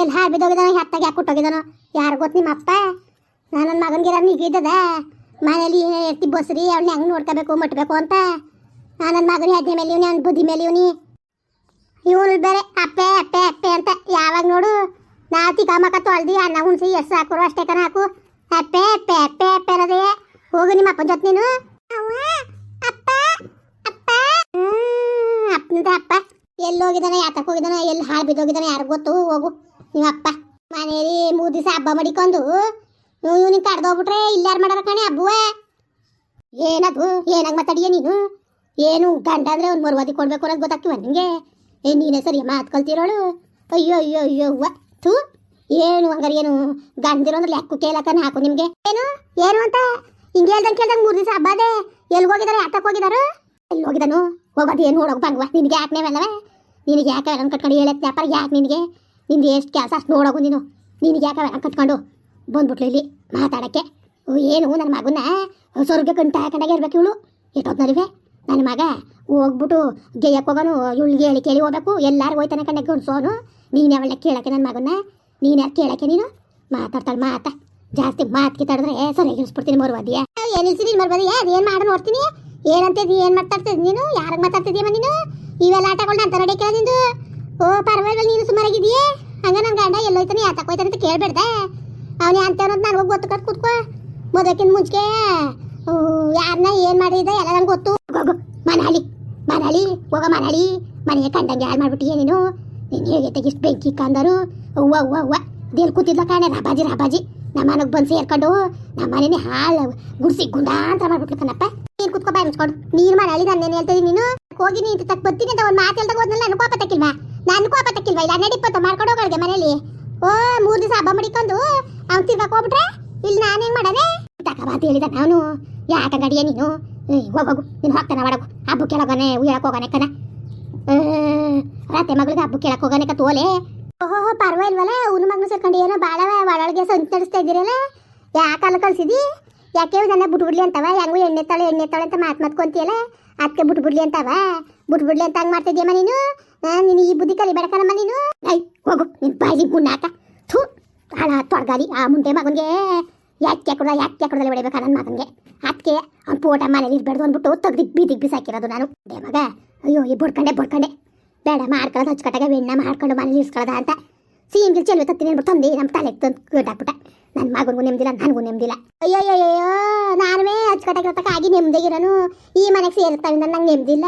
ಎಲ್ಲಿ ಹಾಳು ಬಿದ್ದೋಗಿದಾನ ಹೆತ್ತಾಗ ಯಾಕೆ ಕೊಟ್ಟೋಗಿದಾನೋ ಯಾರು ಗೊತ್ತು ನಿಮ್ಮ ಅಪ್ಪ? ನಾನು ನನ್ನ ಮಗನಿಗೆ ನೀಗಿದ್ದದ ಮನೇಲಿ ಎತ್ತಿ ಬಸ್ರಿ, ಅವ್ನ ಹೆಂಗೆ ನೋಡ್ಕೋಬೇಕು, ಮುಟ್ಬೇಕು ಅಂತ? ನಾನು ನನ್ನ ಮಗನ ಹೆಜ್ಜೆ ಮೇಲೆ ಇವ್ನಿ, ಅವ್ನ ಬುದ್ಧಿ ಮೇಲೆ ಇವ್ನಿ. ಇವನು ಬೇರೆ, ಅಪ್ಪೆ ಅಪ್ಪೆ ಅಪ್ಪೆ ಅಂತ ಯಾವಾಗ ನೋಡು. ನಾ ತಿಕ್ಕ ಮಕ್ಕ ತೊಳ್ದಿ, ಅನ್ನ ಹುಣ್ಸಿ ಎಷ್ಟು ಹಾಕೋರು, ಅಷ್ಟೇ ಕಣ ಹಾಕು. ಅಪ್ಪೆ ಅಪ್ಪೆ ಅಪ್ಪೆ ಅಪ್ಪೆ ಅನ್ನೋದೇ ಹೋಗು ನಿಮ್ಮ ಅಪ್ಪನ ಜೊತೆ ನೀನು. ಅಪ್ಪ ಅಪ್ಪ. ಅಪ್ಪ. ಎಲ್ಲಿ ಹೋಗಿದಾನೆ ಯಾತಕ್ಕೆ ಹೋಗಿದ್ದಾನೆ, ಎಲ್ಲಿ ಹಾಳು ಬಿದ್ದೋಗಿದಾನೆ ಯಾರು ಗೊತ್ತು? ಹೋಗು. ನಿಮ್ಮ ಅಪ್ಪ ಮನೇಲಿ ಮೂರು ದಿವಸ ಹಬ್ಬ ಮಡಿಕೊಂಡು ಇವನಿಗೆ ಕಡ್ದೋಗ್ಬಿಟ್ರೆ ಇಲ್ಲಾರು ಮಾಡಾರ ಕಣೆ ಹಬ್ಬುವ? ಏನದು? ಏನಾಗ ಮಾತಾಡಿಯ ನೀನು? ಏನು ಗಂಡ ಅಂದ್ರೆ ಒಂದು ಮರುವಾದಿ ಕೊಡ್ಬೇಕು ಅನ್ನೋದು ಗೊತ್ತಾಗ್ತಿವ ನಿಮಗೆ ಏ, ನೀನೇ ಸರಿ ಮಾತು ಕಲ್ತಿರೋಳು? ಅಯ್ಯೋ ಅಯ್ಯೋ ಅಯ್ಯೋ, ಅವ್ವ, ಥೂ. ಏನು ಹಂಗಾರೆ ಏನು ಗಂಡಿರೋ ಅಂದ್ರೆ ಲೆಕ್ಕ ಕೇಳಕನ ಹಾಕು ನಿಮ್ಗೆ? ಏನು? ಏನು ಅಂತ? ಹಿಂಗೆ ಹೇಳ್ದಂಗೆ ಕೇಳ್ದಂಗೆ ಮೂರು ದಿವಸ ಹಬ್ಬ ಅದೇ. ಎಲ್ಲಿ ಹೋಗಿದಾರೆ ಯಾತಕ್ಕೆ ಹೋಗಿದಾರು? ಎಲ್ಲಿ ಹೋಗಿದಾನು ಹೋಗೋದು ಏನು ನೋಡೋಕೆ ಬಂಗ್ವಾ ನಿನಗೆ ಯಾಕೆ ಮೇವಲ್ಲವೇ ನಿನಗೆ ಯಾಕೆ ಕಟ್ಕೊಂಡು ಹೇಳಕ್ಕೆ ವ್ಯಾಪಾರ ಯಾಕೆ ನಿನಗೆ? ನಿಂದು ಎಷ್ಟು ಕೆಲಸ ಅಷ್ಟು ನೋಡೋಗು ನೀನು. ನಿನಗೆ ಯಾಕೆ ಕಟ್ಕೊಂಡು ಬಂದ್ಬಿಟ್ಲು ಇಲ್ಲಿ ಮಾತಾಡೋಕ್ಕೆ? ಏನು ನನ್ನ ಮಗುನ ಸ್ವರ್ಗ ಕಂಟ ಹಾಕೊಂಡಾಗೆ ಇರ್ಬೇಕು ಇವಳು. ಎಷ್ಟೊತ್ತಿನರಿವೆ ನನ್ನ ಮಗ ಹೋಗ್ಬಿಟ್ಟು ಗೆಯ್ಯಕ್ಕೆ ಹೋಗೋನು, ಇವಳಿಗೆ ಹೇಳಿ ಕೇಳಿ ಹೋಗ್ಬೇಕು. ಎಲ್ಲರೂ ಹೋಯ್ತಾನೆ ಕಂಡ ಸೋನು ನೀನು ಅವಳ ಕೇಳಕ್ಕೆ ನನ್ನ ಮಗುನ? ನೀನು ಯಾರು ಕೇಳಕ್ಕೆ ನೀನು? ಮಾತಾಡ್ತಾಳೆ, ಮಾತಾ. ಜಾಸ್ತಿ ಮಾತು ಕಿತ್ತಾಡಿದ್ರೆ ಸರಿ, ಇಳಿಸ್ಬಿಡ್ತೀನಿ ಮರುವಾದಿಯ ಏನು ಇಳಿಸಿದೀನಿ ಮರುವಾದಿಯ ಅದೇನು ಮಾಡೋ ನೋಡ್ತೀನಿ? ಏನಂತ ಏನು ಮಾತಾಡ್ತಿದ್ದಿ ನೀನು? ಯಾರಿಗೆ ಮಾತಾಡ್ತಿದ್ದೀಯಮ್ಮ ನೀನು? ಇವೆಲ್ಲ ಆಟಗಳನ್ನ ಅಂತ ನಡೆ ನಿಂದು. ಓ, ಪರವಾಗಿಲ್ಲ, ನೀನು ಸುಮಾರಾಗಿದೆಯೇ ಹಂಗ ನನ್ನ ಗಂಡ ಎಲ್ಲೋಯ್ತಾನೆ ಯಾತಕ್ಕೆ ಹೋಯ್ತಾನೆ ಅಂತ ಕೇಳ್ಬೇಡ್ದೆ. ಅವನೇ ಅಂತ ಅನ್ನೋದು ನನಗೆ ಗೊತ್ತು ಕಟ್ ಕೂತ್ಕೋ. ಮೊದಲಕ್ಕಿಂತ ಮುಂಚೆ ಯಾರನ್ನ ಏನು ಮಾಡಿದ ಎಲ್ಲ ನಂಗೆ ಗೊತ್ತು. ಹೋಗು ಮನಾಲಿ ಮನಾಳಿ ಹೋಗ, ಮನಾಲಿ, ಮನೆಯ ಕಂಡಂಗೆ ಯಾರು ಮಾಡ್ಬಿಟ್ಟಿಯೇ ನೀನು. ನೀನು ಹೇಗೆ ತೆಗಿಸ್ ಬೆಂಕಿ ಕಂದರು ಅವ್ವ ಅವ್ವ ಅವ್ವ, ದೇಲ್ ಕೂತಿದ್ಲ ಕಾಣೆ, ರಾಬಾಜಿ ರಾಬಾಜಿ. ನಮ್ಮ ಮನೆಗೆ ಬಂದು ಸೇರ್ಕೊಂಡು ನಮ್ಮ ಮನೇನೆ ಹಾಲು ಗುಡ್ಸಿ ಗುಂಡಾಂತರ ಮಾಡ್ಬಿಟ್ಲು ಕಣಪ್ಪ ನೀನು ಕುತ್ಕೋ, ಬಾಯ್ ಮುಚ್ಕೊಂಡು. ನೀನು ಮನಾಲಿ ನನ್ನೇನು ಹೇಳ್ತಾ ಇದೀನಿ ನೀನು? ಹೋಗಿ ನೀನು ತಕ್ಕ ಬರ್ತೀನಿ ಅಂತ ಒಂದು ಮಾತು ಹೇಳ್ದಾಗ ಹೋದ್ನಲ್ಲ ನನಗೆ ಕೋಪ ತಕ್ಕಿಲ್ವಾ? ನಾನು ಕೋಪ ತಕ್ಕಿಲ್ವಾ? ಇಲ್ಲ ನಡಿಪ್ಪತ್ತ ಮಾಡ್ಕೊಂಡು ಹೋಗೋಳಿಗೆ ಮನೇಲಿ. ಓ, ಮೂರು ದಿವಸ ಹಬ್ಬ ಮಡಿಕೊಂಡು ಅವ್ನು ತಿರ್ಗಾಕ್ ಹೋಗ್ಬಿಟ್ರೆ ಇಲ್ಲಿ ನಾನು ಮಾಡನೆ ತಕ ಅಂತ ಹೇಳಿದ ನಾನು ಯಾಕ ಗಡಿಯ ನೀನು? ಹೋಗೋಗು ಹೋಗು ನೀನು ಹೋಗ್ತಾನ ಮಾಡಕು. ಹಬ್ಬ ಕೆಳಗನೆ ಉಯ್ಯಕ್ ಹೋಗಾನೆ ಕನ ರಾತ್ರಿ ರಾತೆ ಮಗಳಿಗೆ ಹಬ್ಬ ಕೇಳಕ್ ಹೋಗಾನೆ ಕತ್ ಓಲೆ. ಓಹೋ ಪರವಾಗಿಲ್ವಲ್ಲ, ಅವ್ನ ಮಗನ ಸೇರ್ಕೊಂಡು ಏನೋ ಭಾಳ ಒಳಗೆ ಸಂತ ನಡೆಸ್ತಾ ಇದ್ದೀರಲ್ಲ. ಯಾಕೆ ಅಲ್ಲಿ ಕಳ್ಸಿದಿ? ಯಾಕೆ ನನ್ನ ಬಿಟ್ಬಿಡ್ಲಿ ಅಂತವ? ಹೆಂಗು ಎಣ್ಣೆ ತಾಳೆ ಎಣ್ಣೆ ತಾಳೆ ಅಂತ ಮಾತು ಮಾತ್ಕೊಂತೀಯಲ್ಲ? ಅದಕ್ಕೆ ಬಿಟ್ಬಿಡ್ಲಿ ಅಂತವ? ಬಿಟ್ಬಿಡ್ಲಿ ಅಂತ ಹಂಗೆ ಮಾಡ್ತಿದ್ಯಮ್ಮ ನೀನು? ನೀನು ಈ ಬುದ್ಧಿ ಕಲಿಬೇಡಕನಮ್ಮ ನೀನು. ಐ ಹೋಗು, ನಿನ್ ಬಾಯಿ ಗುಣ್ಣಾಕ ಥೂ, ಹಾಳ, ತೊಡ್ಗಾಲಿ, ಆ ಮುಂದೆ ಮಗನಿಗೆ. ಯಾಕೆ ಕೊಡ ಯಾಕೆ ಕೊಡದಲ್ಲಿ ಹೊಡಿಬೇಕಾ ನನ್ನ ಮಗನಿಗೆ. ಅದಕ್ಕೆ ಅವ್ನು ಪೋಟ ಮನೇಲಿ ಇರ್ಬೇಡ್ದು ಅಂದ್ಬಿಟ್ಟು ತೆಗ್ದು ದಿಗ್ ಬಿಸಾಕಿರೋದು ನಾನು. ಅದೇ ಮಗ. ಅಯ್ಯೋ, ಈ ಬಡ್ಕಂಡೆ ಬಡ್ಕಂಡೆ. ಬೇಡ, ಮಾಡ್ಕೊಳ್ಳೋದು ಹಚ್ಕಟ್ಟಾಗ ಬೆಣ್ಣ ಮಾಡ್ಕೊಂಡು ಮನೇಲಿ ಇರಿಸ್ಕೊಳ್ಳೋದ ಅಂತ. ಸೀಮ್ಗಿಲ್ ಚೆಲ್ವಿ ತತ್ತೀನಿ ಅಂದ್ಬಿಟ್ಟು ತಂದು, ನಮ್ಮ ತಲೆಗೆ ತಂದು ಗಡ್ಡಾಕ್ಬಿಟ್ಟ ನನ್ನ ಮಗನಿಗೂ ನೆಮ್ಮದಿಲ್ಲ ನನಗೂ ನೆಮ್ಮದಿಲ್ಲ ಅಯ್ಯೋ ಅಯ್ಯೋ ಅಯ್ಯೋ ಆಗಿ ನೆಮ್ಮದಿಗಿರೋನು ಈ ಮನೆಗೆ ಸೇರ್ತಾವಿಂದ ನಂಗೆ ನೆಮ್ಮದಿಲ್ಲ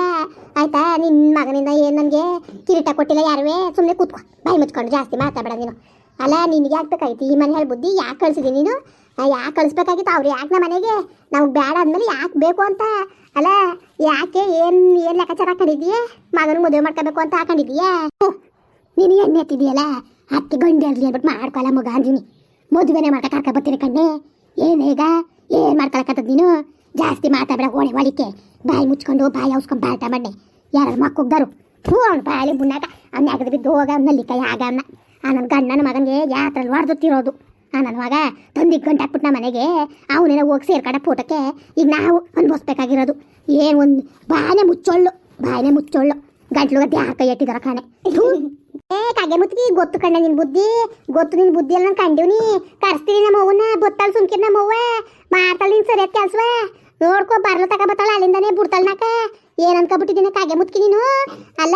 ಆಯ್ತಾ ನಿನ್ನ ಮಗನಿಂದ ಏನು ನನಗೆ ಕಿರೀಟ ಕೊಟ್ಟಿಲ್ಲ ಯಾರುವೇ? ಸುಮ್ಮನೆ ಕೂತ್ಕೊ. ಬಾಯಿ ಮುಚ್ಕೊಂಡು ಜಾಸ್ತಿ ಮಾತಾಡಬೇಡ ನೀನು. ಅಲ್ಲ, ನಿನಗೆ ಯಾಕೆ ಬೇಕಾಯ್ತು ಈ ಮನೆ ಹೇಳಿ ಬುದ್ಧಿ ಯಾಕೆ ಕಳ್ಸಿದಿ ನೀನು? ಯಾಕೆ ಕಳಿಸ್ಬೇಕಾಗಿತ್ತು? ಅವ್ರು ಯಾಕೆ ನಮ್ಮ ಮನೆಗೆ? ನಮ್ಗೆ ಬೇಡ ಅಂದಮೇಲೆ ಯಾಕೆ ಬೇಕು ಅಂತ? ಅಲ್ಲ, ಯಾಕೆ ಏನು ಏನು ಲೆಕ್ಕಾಚಾರ ಹಾಕೊಂಡಿದೀಯ ಮಗನ ಮದುವೆ ಮಾಡ್ಕೋಬೇಕು ಅಂತ ಹಾಕೊಂಡಿದೀಯಾ ಹ್ಞೂ ನೀನು ಎಣ್ಣೆ ಎತ್ತಿದೆಯಲ್ಲ ಅದಕ್ಕೆ ಗಂಡು ಇರಲಿ ಅಂದ್ಬಿಟ್ಟು ಮಾಡ್ಕೊಲ್ಲ ಮಗ ಅಂದಿನಿ. ಮದುವೆನೇ ಕರ್ಕ ಬರ್ತೀನಿ ಕಣ್ಣೆ. ಏನೀಗ ಏನು ಮಾಡ್ಕೊಳಕತ್ತದ ನೀನು? ಜಾಸ್ತಿ ಮಾತಾಡಬೇಡ, ಓಣೆ ಒಳಿಕೆ ಬಾಯಿ ಮುಚ್ಕೊಂಡು, ಬಾಯಿ ಔಸ್ಕೊಂಡು ಬಾಳ್ತಾ ಮಣ್ಣೆ ಯಾರು ಮಕ್ಕೋಗ್ದಾರು ಹ್ಞೂ ಅವ್ನು ಬಾಯಿ ಮುನ್ನಾಕ ಅವ್ನ ಆಗದ ಬಿದ್ದು ಹೋಗ ನಲ್ಲಿ ಕೈ ಆಗ ಅವನ್ನ ಆ ನನ್ನ ಗಂಡನ ಮಗನಿಗೆ ಯಾತ್ರಲ್ಲಿ ಹೊಡೆದುತ್ತಿರೋದು ಆ ನನ್ನ ಮಗ ತಂದಿಗೆ ಗಂಟು ನಮ್ಮ ಮನೆಗೆ, ಅವನೇನೋ ಹೋಗಿ ಸೇರ್ಕೊಂಡ ಫೋಟೋಕ್ಕೆ. ಈಗ ನಾವು ಅನ್ಭವಿಸ್ಬೇಕಾಗಿರೋದು. ಏನು ಒಂದು ಬಾಯನೆ ಮುಚ್ಚೊಳ್ಳು ಬಾಯನೆ ಮುಚ್ಚೊಳ್ಳು. ಗಂಟ್ಲು ಗದ್ದೆ ಹಾಕೈ ಇಟ್ಟಿದಾರ ಕಾಣೆ. ಥು. ಏ, ಕಾಗೆ ಮುತ್ತಿಗೆ ಗೊತ್ತು ಕಣ್ಣ ನಿನ್ ಬುದ್ಧಿ? ಗೊತ್ತು ನಿನ್ ಬುದ್ಧಿ ಎಲ್ಲ ನಾನು ನೀ. ಕರ್ಸ್ತೀನಿ ನಮ್ಮ ಅವ್ವನ್ನ ಬೊತ್ತಾಳ ಸುಮ್ಕಿರ್ ನಮ್ಮ ಅವ್ವ. ಮಾಡ್ತಾಳ ನಿನ್ ಸರಿಯಾದ ಕೆಲ್ಸವ? ನೋಡ್ಕೊ, ಬರ್ಲ ತಕ ಬತ್ತಾಳ, ಅಲ್ಲಿಂದಾನೆ ಬಿಡ್ತಾಳ ನಾಕ. ಏನ್ ಅನ್ಕೊಬಿಟ್ಟಿದ್ದೀನಿ ಕಾಗೆ ಮುತ್ಕಿ ನೀನು? ಅಲ್ಲ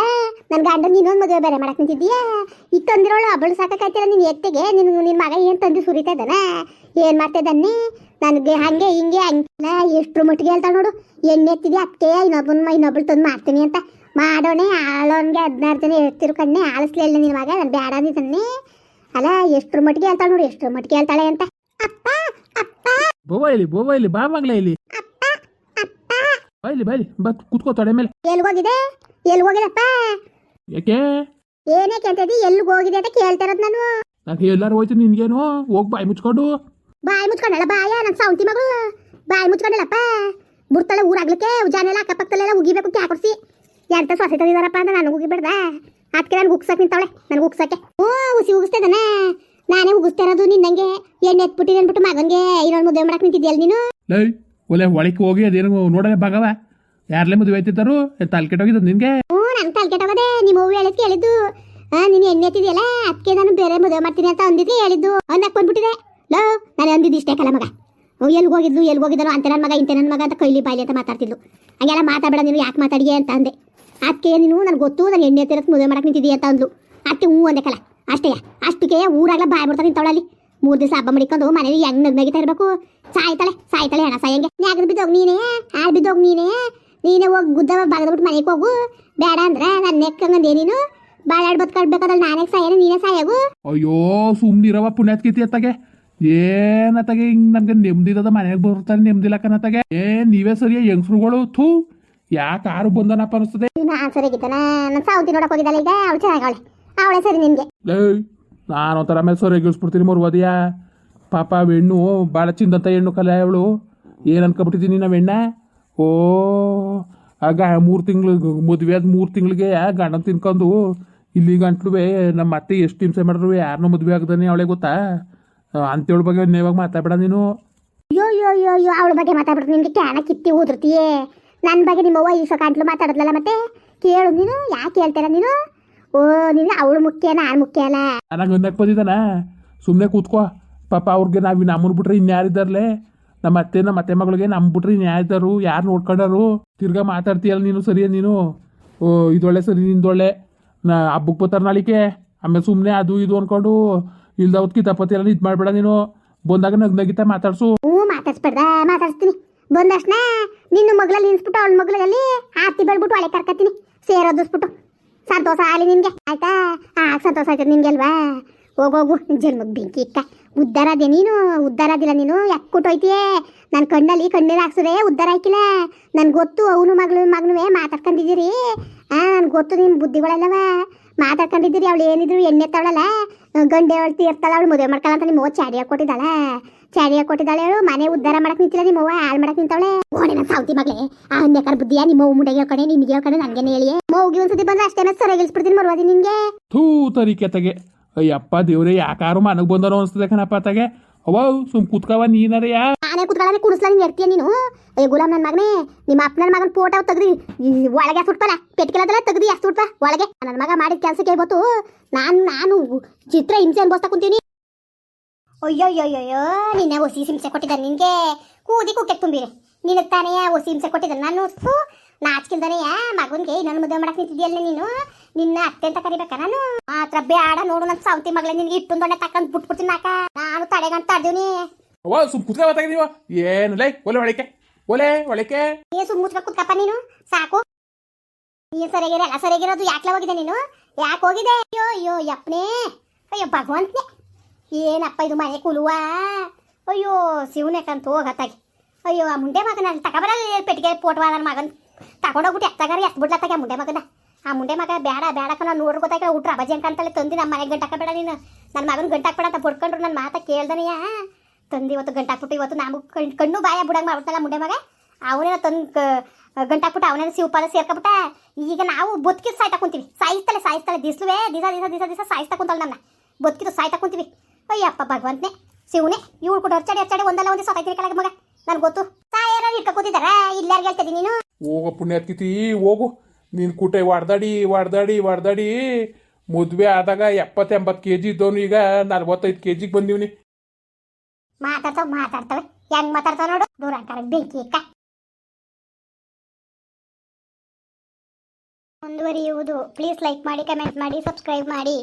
ನನ್ನ ಗಂಡ ನೀನೊಂದು ಮದುವೆ ಬೇರೆ ಮಾಡಕ್ ನಿಂತಿದ್ದೀಯಾ? ಈಗ ತಂದಿರೋಳು ಅವಳು ಸಾಕಾಯ್ತಿರ ನಿನ್ ಎತ್ತೆಗೆ? ನಿನ್ ನಿನ್ ಮಗ ಏನ್ ತಂದು ಸುರಿತಾ ಏನ್ ಮಾಡ್ತಾ ಇದ್ದಾನೆ ನನಗೆ ಹಂಗೆ ಹಿಂಗೆ ಹಂಗೆ ಎಷ್ಟು ಮಟ್ಟಿಗೆ ಹೇಳ್ತಾಳ ನೋಡು. ಎಣ್ಣೆ ಎತ್ತಿದ್ಯಾ? ಅದಕ್ಕೆ ಇನ್ನೊಬ್ಬನ, ಇನ್ನೊಬ್ಳು ತಂದು ಮಾಡ್ತೀನಿ ಅಂತ. ಮಾಡೋಣೆ ಆಳೋನ್ಗೆ ಹದಿನಾರು ಜನ ಹೇಳ್ತಿರು ಕಣ್ಣೆ ಆಳಿಸ್ಲಿಲ್ಲ ನಿನ್ನ ಮಗ ನಾನು ಬೇಡ ಅಂದಿದ್ದಾನೆ ಅಲ್ಲ ಎಷ್ಟು ಮಟ್ಟಿಗೆ ಹೇಳ್ತಾಳೆ ನೋಡಿ ಎಷ್ಟು ಮಟ್ಟಿಗೆ ಹೇಳ್ತಾಳೆ ಅಂತ. ಅಪ್ಪ ಅಪ್ಪ. ಬೋವ ಇಲ್ಲಿ ಬೋವ ಇಲ್ಲಿ ಬಾ ಮಗ್ಲ ಇಲ್ಲಿ. ಅಪ್ಪ ಅಪ್ಪ. ಬೈಲಿ ಬೈಲಿ ಬಾ ಕುತ್ಕೋ ತೊಡೆ ಮೇಲೆ. ಎಲ್ಗೋಗಿದೆ? ಎಲ್ಗೋಗಿದಪ್ಪ? ಯಾಕೆ? ಏನಕ್ಕೆ ಅಂತ ಎಲ್ಲಿ ಹೋಗಿದೆ ಅಂತ ಕೇಳ್ತಾ ಇರೋದು ನಾನು. ನಾನು ಎಲ್ಲರೂ ಹೋಯ್ತು ನಿನ್ಗೇನು? ಹೋಗಿ ಬಾಯಿ ಮುಚ್ಕೊಂಡು. ಬಾಯಿ ಮುಚ್ಕೊಂಡಲ್ಲ ಬಾಯ ನನ್ನ ಸೌಂತಿ ಮಗಳು. ಬಾಯಿ ಮುಚ್ಕೊಂಡಲ್ಲಪ್ಪ. ಬುರ್ತಾಳೆ ಊರಾಗ್ಲಿಕ್ಕೆ ಜಾನೆಲ್ಲ ಅಕ್ಕಪಕ್ಕದಲ್ಲೆಲ್ಲ ಉಗಿಬೇಕು ಕ್ಯಾಕೊಡ್ಸಿ ಎಂತ ಸೊಸೆ ತಂದಿದಾರಪ್ಪ ಅಂತ ನನಗೆ ಉಗಿಬಿಡ್ದ ಅದಕ್ಕೆ ನನಗೆ ಉಗ್ಸಕ್ ನಿಂತಾವಳೆ ನನಗೆ ಉಗ್ಸಕ್ಕೆ. ಓ ಉಸಿ ಉಗಿಸ್ತಾ ನಾನೇ ಉಗಿಸ್ತಾ ಇರೋದು ನಿನ್ನಂಗೆ. ಎಣ್ಣೆ ಎತ್ಬಿಟ್ಟಿದೆ ಅಂದ್ಬಿಟ್ಟು ಮಗನಿಗೆ ಇರೋ ಮದುವೆ ಮಾಡಕ್ ನಿಂತಿದ್ಯಲ್ಲ ನೀನು? ಲೈ ಒಲೆ ಒಳಕ್ಕೆ ಹೋಗಿ ಅದೇನು ನೋಡಲೆ ಭಾಗವ? ಯಾರ್ಲೇ ಮದುವೆ ಆಯ್ತಿದ್ದಾರು ತಲೆ ಕೆಟ್ಟೋಗಿದ್ದು ನಿನ್ಗೆ? ಹ್ಞೂ ನನ್ನ ತಲೆ ಕೆಟ್ಟೋಗದೆ ನಿಮ್ಮ ಹೂವು ಹೇಳಿದ್ ಕೇಳಿದ್ದು ನೀನು ಎಣ್ಣೆ ಎತ್ತಿದೆಯಲ್ಲ ಅದಕ್ಕೆ ನಾನು ಬೇರೆ ಮದುವೆ ಮಾಡ್ತೀನಿ ಅಂತ ಅಂದಿದ್ದೆ ಹೇಳಿದ್ದು. ಅನ್ನಕ್ ಬಂದ್ಬಿಟ್ಟಿದೆ. ಲೋ ನಾನು ಅಂದಿದ್ದು ಇಷ್ಟೇ ಕಲ ಮಗ. ಎಲ್ಲಿ ಹೋಗಿದ್ಲು ಎಲ್ಲಿ ಹೋಗಿದ್ದನು ಅಂತ ನನ್ನ ಮಗ ಇಂತೆ ನನ್ನ ಮಗ ಅಂತ ಕೈಲಿ ಬಾಯಿಲಿ ಅಂತ ಮಾತಾಡ್ತಿದ್ಲು. ಹಂಗೆಲ್ಲ ಮಾತಾಡಬೇಡ ನೀನು ಯಾಕೆ ಮಾತಾಡಿಗೆ ಅಂತ ಅಂದೆ. ಅದಕ್ಕೆ ನೀನು ನನಗೆ ಗೊತ್ತು ನಾನು ಎಣ್ಣೆ ಎತ್ತಿರಕ್ಕೆ ಮದುವೆ ಮಾಡಕ್ಕೆ ನಿಂತಿದ್ದೀಯ ಅಂತ ಅಂದ್ಲು. ಅದಕ್ಕೆ ಹ್ಞೂ ಅಂದೆ ಕಲ. ಅಷ್ಟೇ, ಅಷ್ಟಕ್ಕೆ ಊರಾಗ್ಲ ಬಾಯ್ ಬಿಡ್ತಾರೆ ನಿಂತವಳಲ್ಲಿ ಮೂರು ದಿವಸ ಹಬ್ಬ ಮಡಿಕೊಂಡು ಮನೇಲಿ ಹೆಂಗ್ ನಗ್ನಗಿತಾ ಇರಬೇಕು? ಸಾಯ್ತಾಳೆ ಸಾಯ್ತಾಳೆ ಹೆಣ ಸಾಯಂಗೆ. ಯಾಕೆ ಬಿದ್ದೋಗಿ ನೀನೇ? ಆಡ್ ಬಿದ್ದೋಗಿ ನೀನೇ? ನೀನೇ ಹೋಗಿ ಗುದ್ದ ಬಗದ್ಬಿಟ್ಟು ಮನೆಗೆ ಹೋಗು. ಬೇಡ ಅಂದ್ರೆ ನನ್ನ ನೆಕ್ಕಂಗಂದೆ ನೀನು. ಬಾಳಾಡ್ ಬದುಕಾಡ್ಬೇಕಾದ್ರೆ ನಾನೇ ಸಾಯನ, ನೀನೇ ಸಾಯಗು. ಅಯ್ಯೋ ಸುಮ್ನಿರವ ಪುಣ್ಯಾತ್ಕೀತಿ ಅತ್ತಾಗೆ. ಏನತ್ತಾಗೆ ಹಿಂಗ್ ನಮ್ಗೆ ನೆಮ್ಮದಿದ ಮನೆಗೆ ಬರ್ತಾರೆ ನೆಮ್ಮದಿಲಕ್ಕನತ್ತಾಗೆ ಏ, ನೀವೇ ಸರಿಯ ಹೆಂಗಸ್ರುಗಳು? ಥೂ, ಯಾಕೆ ಯಾರು ಬಂದನಪ್ಪ ಅನಿಸ್ತದೆ? ನಾನು ಸರಿಗಿದ್ದಾನ ನನ್ನ ಸಾವಂತಿ ನೋಡಕ್ ಹೋಗಿದ್ದಾಳೆ ಈಗ. ಅವಳು ಚೆನ್ನಾಗವಳೆ ಅವಳೆ. ಸರಿ ನಿಮಗೆ ಲೇ ನಾನು ಒಂಥರ ಮೇಲೆ ಸರಿ ಗಿಳಿಸ್ಬಿಡ್ತೀನಿ ಮರುವದಿಯ. ಪಾಪ ಹೆಣ್ಣು ಭಾಳ ಚಿಂದಂತ ಹೆಣ್ಣು ಕಲೆ ಅವಳು. ಏನು ಅನ್ಕೊಬಿಟ್ಟಿದ್ದೀನಿ ನಾವು ಹೆಣ್ಣ? ಓ ಆಗ ಮೂರು ತಿಂಗಳು ಮದುವೆ ಆದ ಮೂರು ತಿಂಗಳಿಗೆ ಗಂಡನ ತಿನ್ಕೊಂಡು ಇಲ್ಲಿ ಗಂಟ್ಲುವೆ ನಮ್ಮ ಅತ್ತೆ ಎಷ್ಟು ಹಿಂಸೆ ಮಾಡಿದ್ರು ಯಾರನ್ನೂ ಮದುವೆ ಆಗದಾನೆ ಅವಳೆ ಗೊತ್ತಾ? ಅಂತೇಳ ಬಗ್ಗೆ ನೇವಾಗ ಮಾತಾಡ್ಬೇಡ ನೀನು. ಅಯ್ಯೋ ಅಯ್ಯೋ ಅಯ್ಯೋ ಅಯ್ಯೋ ಅವಳ ಬಗ್ಗೆ ಮಾತಾಡ್ಬಿಟ್ಟು ನಿಮಗೆ ಕ್ಯಾಣ ಕಿತ್ತಿ ಊದಿರ್ತೀಯೇ ನನ್ನ ಬಗ್ಗೆ ನಿಮ್ಮ ಅವ್ವ ಈಸೋ ಕಾಂಟ್ಲು ಮಾತಾಡದ್ಲಲ್ಲ ಮತ್ತೆ? ಕೇಳು ನೀನು ಯಾಕೆ ಹೇಳ್ತೀರ ನೀನು? ಓ ನೀನು ಅವಳು ಮುಖ್ಯ ನಾನು ಮುಖ್ಯ ಅಲ್ಲ. ನನಗೆ ಅನ್ನಕ್ಕೆ ಬಂದಿದ್ದಾನ ಸುಮ್ಮನೆ ಕೂತ್ಕೋ. ಪಾಪ ಅವ್ರಿಗೆ ನಾವು ನಮ್ಮನ್ನು ಬಿಟ್ರೆ ಇನ್ಯಾರಿದ್ದಾರಲೆ ನಮ್ಮ ಅತ್ತೆ ನಮ್ಮ ಅತ್ತೆ ಮಗಳಿಗೆ ನಮ್ಮ ಬಿಟ್ರೆ ಇನ್ಯಾರಿದ್ದಾರು ಯಾರು ನೋಡ್ಕೊಂಡಾರು? ತಿರ್ಗಾ ಮಾತಾಡ್ತೀಯಲ್ಲ ನೀನು ಸರಿಯ ನೀನು? ಓ ಇದೊಳ್ಳೆ ಸರಿ ನಿಂದೊಳ್ಳೆ ನಾ ಹಬ್ಬಕ್ಕೆ ಬರ್ತಾರೆ ನಾಳಿಕೆ. ಆಮೇಲೆ ಸುಮ್ಮನೆ ಅದು ಇದು ಅಂದ್ಕೊಂಡು ಇಲ್ದವತ್ ಕಿತಾಪತಿ ಎಲ್ಲ ಇದು ಮಾಡ್ಬೇಡ ನೀನು. ಬಂದಾಗ ನಗ್ ನಗಿತ ಮಾತಾಡ್ಸು. ಹ್ಞೂ ಮಾತಾಡ್ಸ್ಬೇಡ ಮಾತಾಡ್ಸ್ತೀನಿ. ಬಂದಷ್ಟನ ನಿನ್ನ ಮಗ್ಳಲ್ಲಿ ನಿನ್ಸ್ಬಿಟ್ಟು ಅವಳ ಮಗ್ಳಲ್ಲಿ ಆರ್ತಿ ಬೆಳ್ಬಿಟ್ಟು ಒಳೆ ಕರ್ಕತ್ತೀನಿ. ಸೇರೋದಿಸ್ಬಿಟ್ಟು ಸಂತೋಷ ಆಗಲಿ ನಿನ್ಗೆ. ಆಯ್ತಾ? ಆ, ಸಂತೋಷ ಆಯ್ತದೆ ನಿನಗೆ ಅಲ್ವಾ? ಹೋಗೋಗು ಜನ್ಮಕ್ಕೆ ಬೆಂಕಿ ಇಕ್ಕ ಉದ್ದಾರ ಅದೇ ನೀನು, ಉದ್ದಾರ ಅದಿಲ್ಲ ನೀನು. ಯಾಕೆ ಕೊಟ್ಟೋಯ್ತಿಯೇ ನನ್ನ ಕಣ್ಣಲ್ಲಿ ಕಣ್ಣೀರು ಹಾಕ್ಸಿದ್ರೆ ಉದ್ದಾರ ಆಯ್ಕಿಲ್ಲ. ನನ್ಗೆ ಗೊತ್ತು ಅವನು ಮಗಳು ಮಗನೂ ಮಾತಾಡ್ಕೊಂಡಿದ್ದೀರಿ ಆ ನನ್ಗೆ ಗೊತ್ತು ನಿಮ್ಮ ಬುದ್ಧಿಗಳೆಲ್ಲವ. ಮಾತಾಡ್ಕೊಂಡಿದ್ದೀರಿ ಅವಳು ಏನಿದ್ರು ಎಣ್ಣೆ ತವಳಲ್ಲ ಗಂಡೆ ಹೇಳ್ತಿ ಇರ್ತಾಳ ಅವಳು ಮದುವೆ ಮಾಡ್ಕೊಳ್ಳಂತ ನಿಮ್ಮ ಅವ್ವ ಕೊಟ್ಟಿದ್ದಾಳೆ ಕೊಟ್ಟಿದ್ದಾಳ. ಚಾಡಿ ಕೊಟ್ಟಿದ್ದಾಳೆ ಹೇಳು, ಮನೆ ಉದ್ಧಾರ ಮಾಡಕ್ ನಿಂತಿಲ್ಲ ನಿಮ್ಮ ಅವ್ವ ಹಾಳು ಮಾಡಕ್ ನಿಂತವಳೆ. ಓಣೆ ನನ್ನ ಸೌತಿ ಮಗಳೇ, ಆ ಹನ್ನೆಕರ ಬುದ್ಧಿಯ, ನಿಮ್ಮ ಅವ್ವ ಮುಂಡೆಗೆ ಕಡೆ ನಿನ್ಗೆ ಕಡೆ ನನಗೇನೆ ಹೇಳಿ ಮೌಗಿ ಒಂದ್ಸತಿ ಬಂದ್ರೆ ಅಷ್ಟೇ ಸರಿಯಾಗಿ ಇಳಿಸ್ಬಿಡ್ತೀನಿ ಮರುವಾದಿ ನಿನ್ಗೆ. ಥೂ ತರಿಕೆ ತಗೆ ಅಯ್ಯಪ್ಪ, ದೇವ್ರೆ, ಯಾಕಾರು ಮನಗ್ ಬಂದರೋ ಅನ್ಸ್ತದೆ ಕಣಪ್ಪ ತಗೆ ಅವ್ವ ಸುಮ್ ಕುತ್ಕವ ನೀನರೆ ಯಾ. ನಾನೇ ಕುತ್ಕೊಳ್ಳೋದೇ ಕುಡಿಸ್ಲಾ ನೀನು ಎರ್ತೀಯ ನೀನು? ಏ, ಗುಲಾಮ್ ನನ್ನ ಮಗನೇ, ನಿಮ್ಮ ಅಪ್ಪನ ಮಗನ ಫೋಟೋ ತೆಗ್ದಿ, ಈ ಒಳಗೆ ಸುಟ್ಪಲ್ಲ ಪೆಟ್ಕೆಲದೆಲ್ಲ ತೆಗ್ದಿ ಎಷ್ಟು ಸುಟ್ಪ ಒಳಗೆ. ನನ್ನ ಮಗ ಮಾಡಿದ ಕೆಲಸಕ್ಕೆ ಹೇಳ್ಬೋದು ನಾನು ನಾನು ಚಿತ್ರ ಹಿಂಸೆ ಅನ್ಬೋಸ್ತಾ ಕುಂತೀನಿ. ಅಯ್ಯೋಯ್ಯೋಯ್ಯೋ ನಿನ್ನೆ ಹೊಸಿ ಹಿಂಸೆ ಕೊಟ್ಟಿದ್ದಾನೆ ನಿನಗೆ. ಕೂದಿ ಕುಕ್ಕೆ ತುಂಬಿರಿ. ನಿನಗೆ ತಾನೇ ಹೊಸಿ ಹಿಂಸೆ ಕೊಟ್ಟಿದ್ದಾನೆ. ನಾನು ಫು ಮಗನ್ಗೆ ಇನ್ನೊಂದು ಮದುವೆ ಮಾಡಕ್ ನಿಂತಿದ್ಯಲ್ಲ ನೀನು? ನಿನ್ನ ಅತ್ಯಂತ ಅಂತ ಕರಿಬೇಕಾ ನಾನು? ಮಾತ್ರ ಬೇಡ ನೋಡು ನನ್ನ ಸೌತಿ ಮಗಳೇ ನಿನ್ಗೆ ಇಟ್ಟೊಂದು ದೊಡ್ಡ ತಕೊಂಡ್ ಬಿಟ್ಬಿಡ್ತೀನಿ ನಾಕ. ನಾನು ತಡೆಗಂತ ತಡ್ದೀನಿ ಅವ್ವ ಸುಮ್ ಕುತ್ಕ ತಗೆ ನೀವು ಏನು ಲೈ ಒಲೆ ಒಳಕ್ಕೆ ಒಲೆ ಒಳಕ್ಕೆ. ನೀ ಸುಮ್ ಮುಚ್ಕ ಕುತ್ಕಪ್ಪ ನೀನು. ಸಾಕು. ನೀ ಸರಿಯಾಗಿರ ಎಲ್ಲ ಸರಿಯಾಗಿರೋದು ಯಾಕೆ ಹೋಗಿದೆ ನೀನು? ಯಾಕೆ ಹೋಗಿದೆ ಅಯ್ಯೋ ಅಯ್ಯೋ ಯಪ್ಪನೇ ಅಯ್ಯೋ ಭಗವಂತನೇ. ಏನಪ್ಪ ಇದು ಮನೆ ಕುಲುವ? ಅಯ್ಯೋ ಶಿವನೇ ಕಂತ ಹೋಗತ್ತಾಗಿ ಅಯ್ಯೋ ಆ ಮುಂಡೆ ಮಗನ ತಗೊಬರಲ್ಲ ಪೆಟ್ಟಿಗೆ ಫೋಟೋ ನನ್ನ ಮಗನ್. ತಗೊಂಡೋಗ್ಬಿಟ್ಟು ಎತ್ತಾಗಾರ ಎಷ್ಟು ಬಿಡ್ಲತ್ತಾಗ ಮುಂಡೆ ಮಗನ. ಆ ಮುಂಡೆ ಮಗ ಬೇಡ ಬೇಡ ಕಣ ನೋಡ್ರಿ ಗೊತ್ತಾಗ ಊಟ್ರ ಅಬಜಿ ಅನ್ಕಂತಲೆ ತಂದು ನಮ್ಮ ಮನೆಗೆ ಗಂಟು ಹಾಕಬೇಡ ನೀನು ನನ್ನ ಮಗನ ಗಂಟು ಹಾಕ್ಬೇಡ ಅಂತ ಬಡ್ಕೊಂಡ್ರು ನನ್ನ ಮಾತ ಕೇಳ್ದನೆಯಾ ತಂದು ಇವತ್ತು ಗಂಟು ಹಾಕ್ಬಿಟ್ಟು ಇವತ್ತು ಕಣ್- ಕಣ್ಣು ಬಾಯ ಬಿಡಂಗೆ ಮಾಡ್ಬಿಡ್ತಲ್ಲ ಮುಂಡೆ ಮಗ. ಅವನೇನ ತಂದು ಗಂಟಾಕ್ಬಿಟ್ಟು ಅವನೇನ ಶಿವಪಾದ ಸೇರ್ಕೊಬಿಟ್ಟ? ಈಗ ನಾವು ಬದುಕಿದ ಸಾಯ್ತಾ ಕುಂತೀವಿ. ಸಾಯಿಸ್ತಾಳೆ ಸಾಯಿಸ್ತಾಳೆ ದಿಸ್ಲುವೆ, ದಿಸ ದಿಸ ದಿಸ ದಿಸ ಸಾಯಿಸ್ತಾ ಕುಂತಲ್ಲ ನನ್ನ ಬದುಕಿದ್ದು ಸಾಯ್ತಾ ಕುಂತೀವಿ. ಅಯ್ಯಪ್ಪ ಭಗವಂತನೇ, ಶಿವನೇ, ಇವಳು ಕೂಡ ಹರ್ಚಾಡಿ ಹರ್ಚಾಡಿ ಒಂದಲ್ಲ ಒಂದೇ ಸೊತೈತಿರಿ ಕೆಳಗೆ ಮಗ. ನನಗೆ ಗೊತ್ತು. ಸಾಯರ ಇಟ್ಕ ಕೂತಿದ್ದಾರೆ ಇಲ್ಲಾರ್ಗೆ ಹೇಳ್ತಿದ್ದೀನಿ ನೀನು. ಹೋಗೋ ಪುಣ್ಯಾತ್ಕಿತಿ, ಹೋಗು. ನೀನು ಕುಟೆ ಹೊಡ್ದಾಡಿ ಹೊಡ್ದಾಡಿ ಹೊಡ್ದಾಡಿ ಮದುವೆ ಆದಾಗ ಎಪ್ಪತ್ತು ಎಂಬತ್ತು ಕೆ ಜಿ ಇದ್ದವನು ಈಗ ನಲ್ವತ್ತೈದು ಕೆ ಜಿಗೆ ಬಂದೀವ್ನಿ. ಮಾತಾಡ್ತಾವ, ಮಾತಾಡ್ತಾವೆ. ಹೆಂಗ್ ಮಾತಾಡ್ತಾವ ನೋಡು. ದೂರ ಬೆಂಕಿ ಇಕ್ಕ. ಮುಂದುವರಿಯುವುದು. ಪ್ಲೀಸ್ ಲೈಕ್ ಮಾಡಿ ಕಮೆಂಟ್ ಮಾಡಿ ಸಬ್ಸ್ಕ್ರೈಬ್ ಮಾಡಿ.